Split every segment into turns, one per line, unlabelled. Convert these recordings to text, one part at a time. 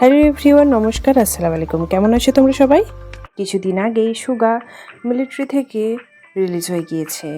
Hello everyone, নমস্কার, আসসালামু আলাইকুম। কেমন আছো তোমরা সবাই? কিছুদিন আগেই সুগা মিলিটারি থেকে রিলিজ হয়ে গিয়েছে।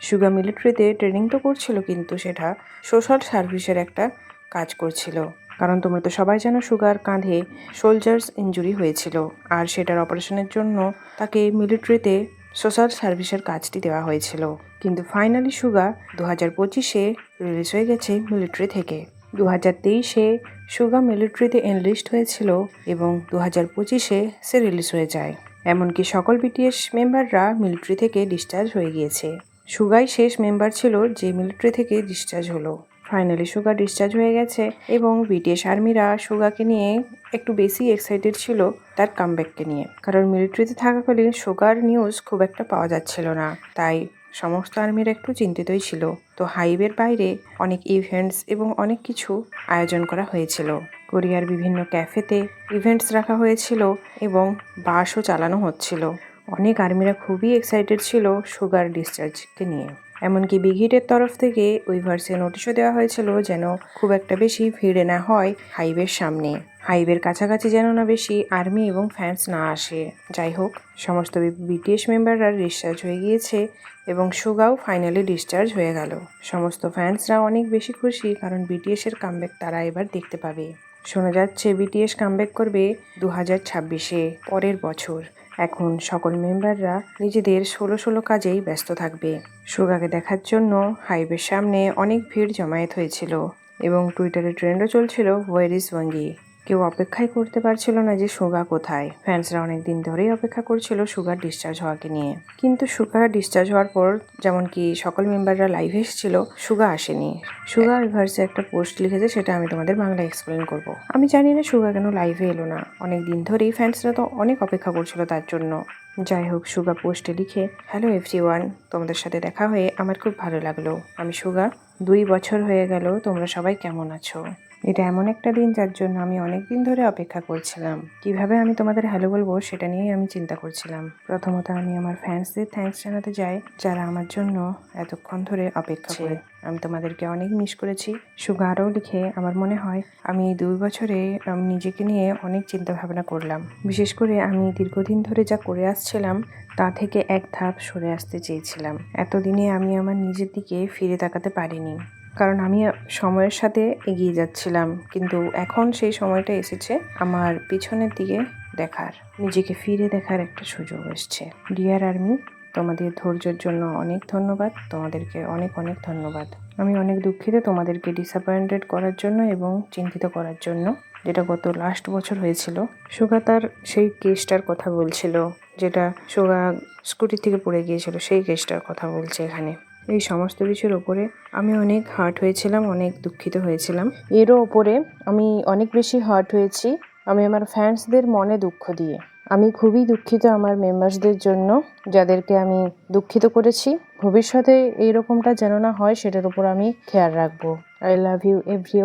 সুগা মিলিটারিতে ট্রেনিং তো করছিল, কিন্তু সেটা সোশ্যাল সার্ভিসের একটা কাজ করছিল। কারণ তোমরা তো সবাই জানো, সুগার কাঁধে সোলজার্স ইঞ্জুরি হয়েছিল। আর সেটার অপারেশনের জন্য তাকে মিলিটারিতে সোশ্যাল সার্ভিসের কাজটি দেওয়া হয়েছিল। কিন্তু ফাইনালি সুগা দু হাজার পঁচিশে রিলিজ হয়ে গেছে মিলিটারি থেকে। দু হাজার তেইশে সুগা মিলিটারিতে এনলিস্ট হয়েছিল এবং দু হাজার পঁচিশে সে রিলিজ হয়ে যায়। এমনকি সকল বিটিএস মেম্বাররা মিলিটারি থেকে ডিসচার্জ হয়ে গিয়েছে। সুগাই শেষ মেম্বার ছিল যে মিলিটারি থেকে ডিসচার্জ হলো। ফাইনালি সুগা ডিসচার্জ হয়ে গেছে এবং বিটিএস আর্মিরা সুগাকে নিয়ে একটু বেশি এক্সাইটেড ছিল তার কামব্যাককে নিয়ে। কারণ মিলিটারিতে থাকাকালীন সুগার নিউজ খুব একটা পাওয়া যাচ্ছিল না। তাই সমস্ত আর্মিরা একটু চিন্তিতই ছিল। তো হাইবের বাইরে অনেক ইভেন্টস এবং অনেক কিছু আয়োজন করা হয়েছিল। কোরিয়ার বিভিন্ন ক্যাফেতে ইভেন্টস রাখা হয়েছিল এবং বাসও চালানো হচ্ছিল। অনেক আর্মিরা খুবই এক্সাইটেড ছিল সুগার ডিসচার্জকে নিয়ে। এমনকি বিঘিটের তরফ থেকে ওই ভার্সে নোটিশও দেওয়া হয়েছিল যেন খুব একটা বেশি ভিড়ে না হয় হাইওয়ের সামনে। হাইওয়ের কাছাকাছি যেন না বেশি আর্মি এবং ফ্যান্স না আসে। যাই হোক, সমস্ত বিটিএস মেম্বাররা ডিসচার্জ হয়ে গিয়েছে এবং সুগাও ফাইনালি ডিসচার্জ হয়ে গেল। সমস্ত ফ্যান্সরা অনেক বেশি খুশি কারণ বিটিএসের কামব্যাক তারা এবার দেখতে পাবে। শোনা যাচ্ছে বিটিএস কামব্যাক করবে দু হাজার ছাব্বিশে, পরের বছর। এখন সকল মেম্বাররা নিজেদের ষোলো ষোলো কাজেই ব্যস্ত থাকবে। সুগাকে দেখার জন্য হাইওয়ের সামনে অনেক ভিড় জমায়েত হয়েছিল এবং টুইটারে ট্রেন্ডও চলছিল ওয়ারিস ওয়াঙ্গি। কেউ অপেক্ষাই করতে পারছিল না যে সুগা কোথায়। ফ্যান্সরা অনেক দিন ধরেই অপেক্ষা করছিল সুগার ডিসচার্জ হওয়াকে নিয়ে। কিন্তু সুগার ডিসচার্জ হওয়ার পর যেমন কি সকল মেম্বাররা লাইভ এসেছিল, সুগা আসেনি। সুগা রিভার্সে একটা পোস্ট লিখেছে, সেটা আমি তোমাদের বাংলা এক্সপ্লেন করব। আমি জানি না সুগা কেন লাইভে এলো না। অনেক দিন ধরেই ফ্যান্সরা তো অনেক অপেক্ষা করছিল তার জন্য। যাই হোক, সুগা পোস্টে লিখে হ্যালো এফজি ওয়ান তোমাদের সাথে দেখা হয়ে আমার খুব ভালো লাগল। আমি সুগা, দুই বছর হয়ে গেল, তোমরা সবাই কেমন আছো? এটা এমন একটা দিন যার জন্য আমি অনেক দিন ধরে অপেক্ষা করছিলাম। কীভাবে আমি তোমাদের হ্যালো বলব সেটা নিয়েই আমি চিন্তা করছিলাম। প্রথমত আমি আমার ফ্যান্সদের থ্যাঙ্কস জানাতে যাই যারা আমার জন্য এতক্ষণ ধরে অপেক্ষা করে। আমি তোমাদেরকে অনেক মিস করেছি। সুগা আরও লিখে আমার মনে হয় আমি এই দুই বছরে আমি নিজেকে নিয়ে অনেক চিন্তা ভাবনা করলাম। বিশেষ করে আমি দীর্ঘদিন ধরে যা করে আসছিলাম তা থেকে এক ধাপ সরে আসতে চেয়েছিলাম। এতদিনে আমি আমার নিজের দিকে ফিরে তাকাতে পারিনি। কারণ আমি সময়ের সাথে এগিয়ে যাচ্ছিলাম। কিন্তু এখন সেই সময়টা এসেছে, আমার পিছনের দিকে দেখার, নিজেকে ফিরে দেখার একটা সুযোগ এসছে। ডিয়ার আর্মি তোমাদের ধৈর্যের জন্য অনেক ধন্যবাদ। তোমাদেরকে অনেক অনেক ধন্যবাদ। আমি অনেক দুঃখিত তোমাদেরকে ডিসঅ্যাপয়েন্টেড করার জন্য এবং চিন্তিত করার জন্য, যেটা গত লাস্ট বছর হয়েছিল। সুগা তার সেই কেসটার কথা বলছিল, যেটা সুগা স্কুটি থেকে পড়ে গিয়েছিল, সেই কেসটার কথা বলছে এখানে। এই সমস্ত কিছুর ওপরে আমি অনেক হার্ট হয়েছিলাম, অনেক দুঃখিত হয়েছিলাম। এরও ওপরে আমি অনেক বেশি হার্ট হয়েছি, আমি আমার ফ্যান্সদের মনে দুঃখ দিয়ে। আমি খুবই দুঃখিত আমার মেম্বার্সদের জন্য, যাদেরকে আমি দুঃখিত করেছি। ভবিষ্যতে এইরকমটা যেন না হয়, সেটার উপর আমি খেয়াল রাখব। আই লাভ ইউ এভরি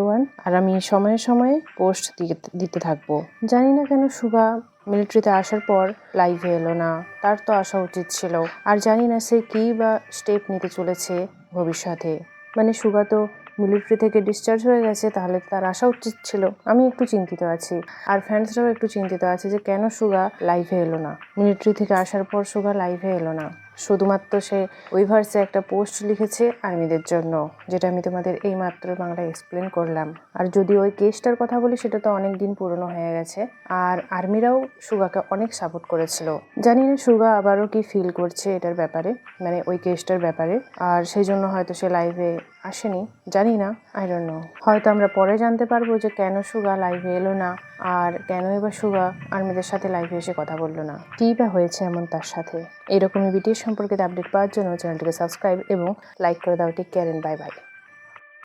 আর আমি সময়ে সময়ে পোস্ট দিতে থাকব। জানি না কেন সুগা মিলিটারিতে আসার পর লাইভে এলো না। তার তো আসা উচিত ছিল। আর জানি না সে কী বা স্টেপ নিতে চলেছে ভবিষ্যতে। মানে সুগা তো মিলিটারি থেকে ডিসচার্জ হয়ে গেছে, তাহলে তার আসা উচিত ছিল। আমি একটু চিন্তিত আছি। আর ফ্যান্সরাও একটু চিন্তিত আছে যে কেন সুগা লাইভে এলো না? মিলিটারি থেকে আসার পর সুগা লাইভে এলো না। শুধুমাত্র সে ওই ভার্সে একটা পোস্ট লিখেছে আর্মিদের জন্য, যেটা আমি তোমাদের এই মাত্র বাংলায় এক্সপ্লেন করলাম। আর যদি ওই কেসটার কথা বলি, সেটা তো অনেক দিন পুরনো হয়ে গেছে। আর আর্মিরাও সুগাকে অনেক সাপোর্ট করেছিল। জানি না সুগা আবারও কি ফিল করছে এটার ব্যাপারে মানে ওই কেসটার ব্যাপারে। আর সেই জন্য হয়তো সে লাইভে আসেনি, জানি না আই ডোন্ট নো হয়তো আমরা পরে জানতে পারব যে কেন সুগা লাইভে এলো না। আর কেনই বা সুগা আর্মিদের সাথে লাইভে এসে কথা বলল না? কী বা হয়েছে এমন তার সাথে? এরকমই ভিডিও সম্পর্কে আপডেট পাওয়ার জন্য চ্যানেলটিকে সাবস্ক্রাইব এবং লাইক করে দাও। Take care bye bye